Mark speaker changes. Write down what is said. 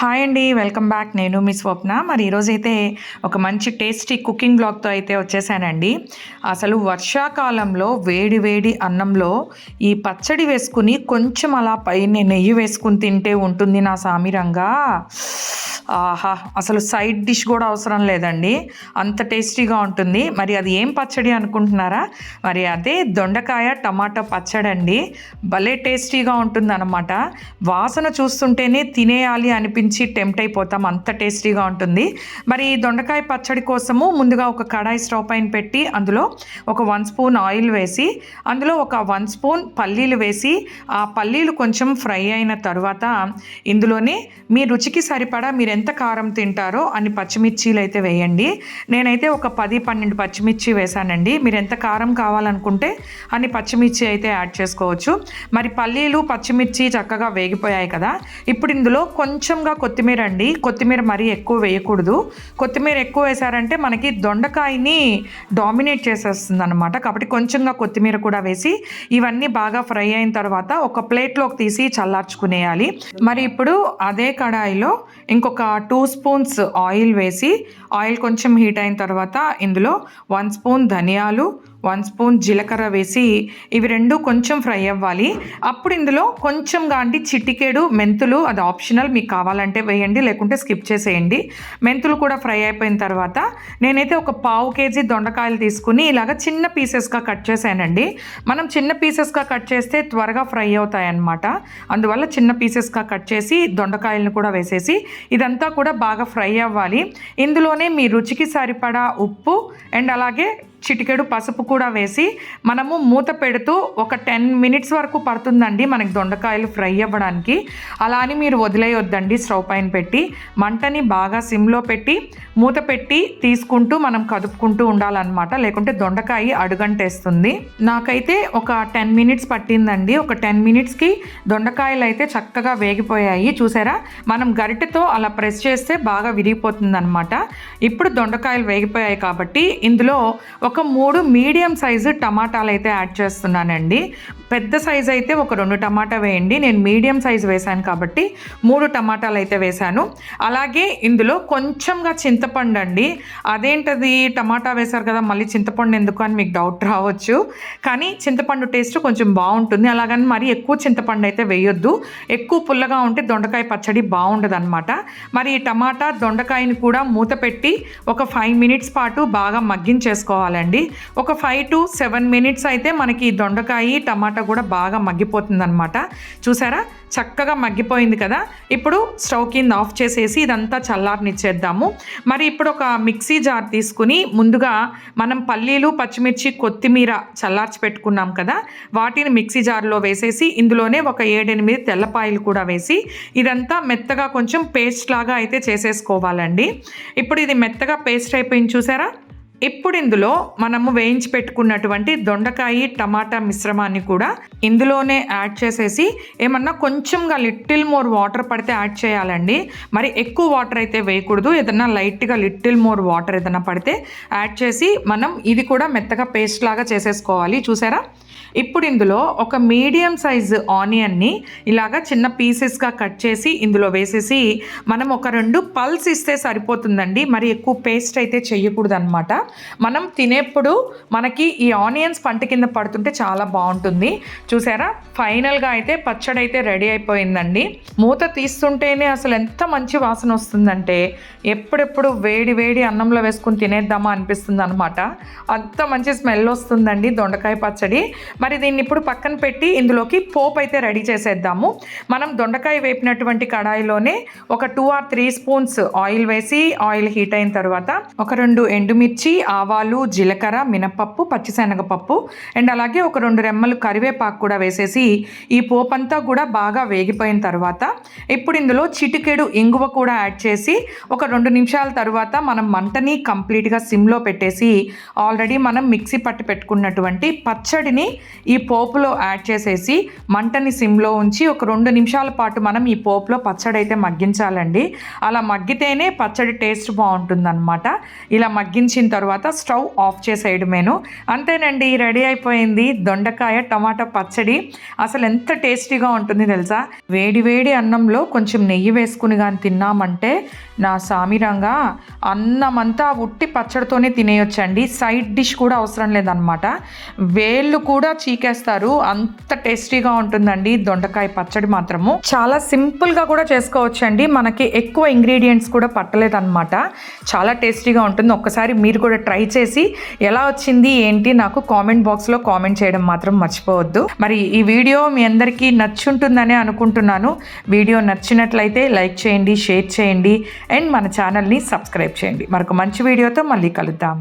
Speaker 1: Hi అండి welcome back నేను మీ స్వప్న. మరి ఈరోజైతే ఒక మంచి టేస్టీ కుకింగ్ బ్లాగ్తో అయితే వచ్చేసానండి. అసలు వర్షాకాలంలో వేడి వేడి అన్నంలో ఈ పచ్చడి వేసుకుని కొంచెం అలా పైన నెయ్యి వేసుకుని తింటే ఉంటుంది నా సామిరంగా ఆహా అసలు సైడ్ డిష్ కూడా అవసరం లేదండి. అంత టేస్టీగా ఉంటుంది. మరి అది ఏం పచ్చడి అనుకుంటున్నారా? మరి అదే దొండకాయ టమాటా పచ్చడి అండి భలే టేస్టీగా ఉంటుంది అనమాట వాసన చూస్తుంటేనే తినేయాలి అనిపించింది నుంచి టెంప్ట్ అయిపోతాం. అంత టేస్టీగా ఉంటుంది. మరి ఈ దొండకాయ పచ్చడి కోసము ముందుగా ఒక కడాయి స్టవ్ పైన పెట్టి అందులో ఒక వన్ స్పూన్ ఆయిల్ వేసి అందులో ఒక వన్ స్పూన్ పల్లీలు వేసి ఆ పల్లీలు కొంచెం ఫ్రై అయిన తర్వాత ఇందులోనే మీ రుచికి సరిపడా మీరు ఎంత కారం తింటారో అన్ని పచ్చిమిర్చీలు అయితే వేయండి. నేనైతే ఒక పది పన్నెండు పచ్చిమిర్చి వేసానండి మీరు ఎంత కారం కావాలనుకుంటే అన్ని పచ్చిమిర్చి అయితే యాడ్ చేసుకోవచ్చు. మరి పల్లీలు పచ్చిమిర్చి చక్కగా వేగిపోయాయి కదా. ఇప్పుడు ఇందులో కొంచెంగా కొత్తిమీర అండి. కొత్తిమీర మరీ ఎక్కువ వేయకూడదు. కొత్తిమీర ఎక్కువ వేసారంటే మనకి దొండకాయని డామినేట్ చేసేస్తుంది అనమాట కాబట్టి కొంచెంగా కొత్తిమీర కూడా వేసి ఇవన్నీ బాగా ఫ్రై అయిన తర్వాత ఒక ప్లేట్లోకి తీసి చల్లార్చుకునేయాలి. మరి ఇప్పుడు అదే కడాయిలో ఇంకొక టూ స్పూన్స్ ఆయిల్ వేసి ఆయిల్ కొంచెం హీట్ అయిన తర్వాత ఇందులో వన్ స్పూన్ ధనియాలు వన్ స్పూన్ జీలకర్ర వేసి ఇవి రెండు కొంచెం ఫ్రై అవ్వాలి. అప్పుడు ఇందులో కొంచెంగా అంటే చిటికేడు మెంతులు అది ఆప్షనల్ మీకు కావాలంటే వేయండి లేకుంటే స్కిప్ చేసేయండి. మెంతులు కూడా ఫ్రై అయిపోయిన తర్వాత నేనైతే ఒక పావు కేజీ దొండకాయలు తీసుకుని ఇలాగ చిన్న పీసెస్గా కట్ చేశానండి. మనం చిన్న పీసెస్గా కట్ చేస్తే త్వరగా ఫ్రై అవుతాయి అన్నమాట అందువల్ల చిన్న పీసెస్గా కట్ చేసి దొండకాయలను కూడా వేసేసి ఇదంతా కూడా బాగా ఫ్రై అవ్వాలి. ఇందులోనే మీ రుచికి సరిపడా ఉప్పు అండ్ అలాగే చిటికెడు పసుపు కూడా వేసి మనము మూత పెడుతూ ఒక టెన్ మినిట్స్ వరకు పడుతుందండి మనకి దొండకాయలు ఫ్రై అవ్వడానికి. అలా అని మీరు వదిలేయొద్దండి స్టవ్ పైన పెట్టి. మంటని బాగా సిమ్లో పెట్టి మూత పెట్టి తీసుకుంటూ మనం కదుపుకుంటూ ఉండాలన్నమాట. లేకుంటే దొండకాయ అడుగంటేస్తుంది. నాకైతే ఒక టెన్ మినిట్స్ పట్టిందండి. ఒక టెన్ మినిట్స్కి దొండకాయలు అయితే చక్కగా వేగిపోయాయి. చూసారా? మనం గరిటెతో అలా ప్రెస్ చేస్తే బాగా విరిగిపోతుంది అనమాట ఇప్పుడు దొండకాయలు వేగిపోయాయి కాబట్టి ఇందులో ఒక మూడు మీడియం సైజు టమాటాలు అయితే యాడ్ చేస్తున్నానండి. పెద్ద సైజ్ అయితే ఒక రెండు టమాటా వేయండి. నేను మీడియం సైజు వేశాను కాబట్టి మూడు టమాటాలు అయితే వేశాను. అలాగే ఇందులో కొంచెంగా చింతపండు అండి అదేంటది? టమాటా వేశారు కదా మళ్ళీ చింతపండు ఎందుకు అని మీకు డౌట్ రావచ్చు. కానీ చింతపండు టేస్ట్ కొంచెం బాగుంటుంది. అలాగని మరి ఎక్కువ చింతపండు అయితే వేయొద్దు. ఎక్కువ పుల్లగా ఉంటే దొండకాయ పచ్చడి బాగుండదు అనమాట మరి ఈ టమాటా దొండకాయని కూడా మూత పెట్టి ఒక ఫైవ్ మినిట్స్ పాటు బాగా మగ్గించేసుకోవాలండి ఒక ఫైవ్ టు సెవెన్ మినిట్స్ అయితే మనకి దొండకాయ టమాటా కూడా బాగా మగ్గిపోతుంది అనమాట చూసారా? చక్కగా మగ్గిపోయింది కదా? ఇప్పుడు స్టవ్ కింద ఆఫ్ చేసేసి ఇదంతా చల్లారనిచ్చేద్దాము. మరి ఇప్పుడు ఒక మిక్సీ జార్ తీసుకుని ముందుగా మనం పల్లీలు పచ్చిమిర్చి కొత్తిమీర చల్లార్చి పెట్టుకున్నాం కదా? వాటిని మిక్సీ జార్లో వేసేసి ఇందులోనే ఒక ఏడెనిమిది తెల్లపాయలు కూడా వేసి ఇదంతా మెత్తగా కొంచెం పేస్ట్ లాగా అయితే చేసేసుకోవాలండి. ఇప్పుడు ఇది మెత్తగా పేస్ట్ అయిపోయింది చూసారా? ఇప్పుడు ఇందులో మనము వేయించి పెట్టుకున్నటువంటి దొండకాయ టమాటా మిశ్రమాన్ని కూడా ఇందులోనే యాడ్ చేసేసి ఏమన్నా కొంచెంగా లిటిల్ మోర్ వాటర్ పడితే యాడ్ చేయాలండి. మరి ఎక్కువ వాటర్ అయితే వేయకూడదు. ఏదన్నా లైట్గా లిటిల్ మోర్ వాటర్ ఏదైనా పడితే యాడ్ చేసి మనం ఇది కూడా మెత్తగా పేస్ట్ లాగా చేసేసుకోవాలి. చూసారా? ఇప్పుడు ఇందులో ఒక మీడియం సైజ్ ఆనియన్ని ఇలాగా చిన్న పీసెస్గా కట్ చేసి ఇందులో వేసేసి మనం ఒక రెండు పల్స్ ఇస్తే సరిపోతుందండి. మరి ఎక్కువ పేస్ట్ అయితే చేయకూడదు అనమాట మనం తినేప్పుడు మనకి ఈ ఆనియన్స్ పంట కింద పడుతుంటే చాలా బాగుంటుంది. చూసారా? ఫైనల్గా అయితే పచ్చడి అయితే రెడీ అయిపోయిందండి. మూత తీస్తుంటేనే అసలు ఎంత మంచి వాసన వస్తుందంటే ఎప్పుడెప్పుడు వేడి వేడి అన్నంలో వేసుకుని తినేద్దామా అనిపిస్తుంది అనమాట అంత మంచి స్మెల్ వస్తుందండి దొండకాయ పచ్చడి. మరి దీన్ని ఇప్పుడు పక్కన పెట్టి ఇందులోకి పోప్ అయితే రెడీ చేసేద్దాము. మనం దొండకాయ వేపినటువంటి కడాయిలోనే ఒక two or three spoons oil వేసి ఆయిల్ హీట్ అయిన తర్వాత ఒక రెండు ఎండుమిర్చి ఆవాలు జీలకర్ర మినపప్పు పచ్చిశనగపప్పు అండ్ అలాగే ఒక రెండు రెమ్మలు కరివేపాకు కూడా వేసేసి ఈ పోపు అంతా కూడా బాగా వేగిపోయిన తర్వాత ఇప్పుడు ఇందులో చిటికెడు ఇంగువ కూడా యాడ్ చేసి ఒక రెండు నిమిషాల తర్వాత మనం మంటని కంప్లీట్గా సిమ్లో పెట్టేసి ఆల్రెడీ మనం మిక్సీ పట్టి పెట్టుకున్నటువంటి పచ్చడిని ఈ పోపులో యాడ్ చేసేసి మంటని సిమ్లో ఉంచి ఒక రెండు నిమిషాల పాటు మనం ఈ పోపులో పచ్చడి అయితే మగ్గించాలండి. అలా మగ్గితేనే పచ్చడి టేస్ట్ బాగుంటుందన్నమాట. ఇలా మగ్గించిన తర్వాత స్టవ్ ఆఫ్ చేసేయడమేను. అంతేనండి రెడీ అయిపోయింది. దొండకాయ టమాటా పచ్చడి అసలు ఎంత టేస్టీగా ఉంటుంది తెలుసా? వేడి వేడి అన్నంలో కొంచెం నెయ్యి వేసుకుని కానీ తిన్నామంటే నా సామిరంగా అన్నమంతా ఉట్టి పచ్చడితోనే తినేయొచ్చండి. సైడ్ డిష్ కూడా అవసరం లేదనమాట వేళ్ళు కూడా కూడా చీకేస్తారు. అంత టేస్టీగా ఉంటుందండి దొండకాయ పచ్చడి మాత్రము. చాలా సింపుల్గా కూడా చేసుకోవచ్చండి. మనకి ఎక్కువ ఇంగ్రీడియంట్స్ కూడా పట్టలేదన్నమాట. చాలా టేస్టీగా ఉంటుంది. ఒక్కసారి మీరు కూడా ట్రై చేసి ఎలా వచ్చింది ఏంటి నాకు కామెంట్ బాక్స్లో కామెంట్ చేయడం మాత్రం మర్చిపోవద్దు. మరి ఈ వీడియో మీ అందరికీ నచ్చుంటుందనే అనుకుంటున్నాను. వీడియో నచ్చినట్లయితే లైక్ చేయండి షేర్ చేయండి అండ్ మన ఛానల్ని సబ్స్క్రైబ్ చేయండి. మరొక మంచి వీడియోతో మళ్ళీ కలుద్దాం.